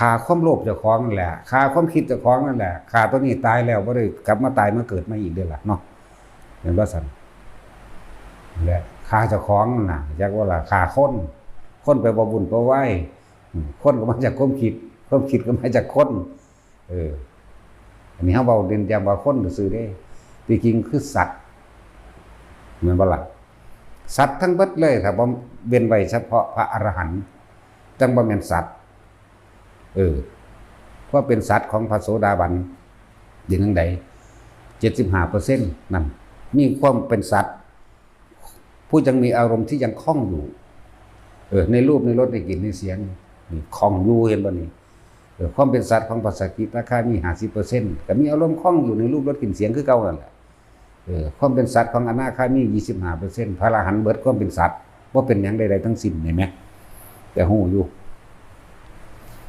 ขาความโลภเจ้าของนั่นแหละขาความคิดเจ้าของนั่นแหละขาตัวนี้ตายแล้วบ่ได้กลับมาตายมาเกิดมาอีกเด้อล่ะเนาะเห็นว่าซั่นแหละขาเจ้าของน่ะจักว่าล่ะขาคนคนไปบ่บุญบ่ไหวอืมคนก็มาจากความคิดความคิดก็มาจากคนเอออันนี้เฮาเว้าเด่นจำว่าคนซื่อๆเด้ที่จริงคือสัตว์เหมือนบ่ล่ะสัตว์ทั้งเบิดเลยครับบ่เว้นไว้เฉพาะพระอรหันต์จังบ่แม่นสัตว์ เออว่าเป็นสัตว์ของพระโสดาบันอย่างนั้นใดเจ็ดสิบห้าเปอร์เซ็นต์นั่นมีความเป็นสัตว์ ผู้ยังมีอารมณ์ที่ยังคล่องอยู่ เออ ในรูปในรสในกลิ่นในเสียงนี่คล่องอยู่เห็นบ่นี่เออความเป็นสัตว์ของภาษากิราคามีห้าสิบเปอร์เซ็นต์ก็มีอารมณ์คล่องอยู่ในรูปรสกลิ่นเสียงคือเก่านั่นแหละเออความเป็นสัตว์ของอนาคามียี่สิบห้าเปอร์เซ็นต์พระอรหันต์เบิดความเป็นสัตว์ว่าเป็นอย่างใดๆทั้งสิ้นเห็นไหมแต่หูอยู่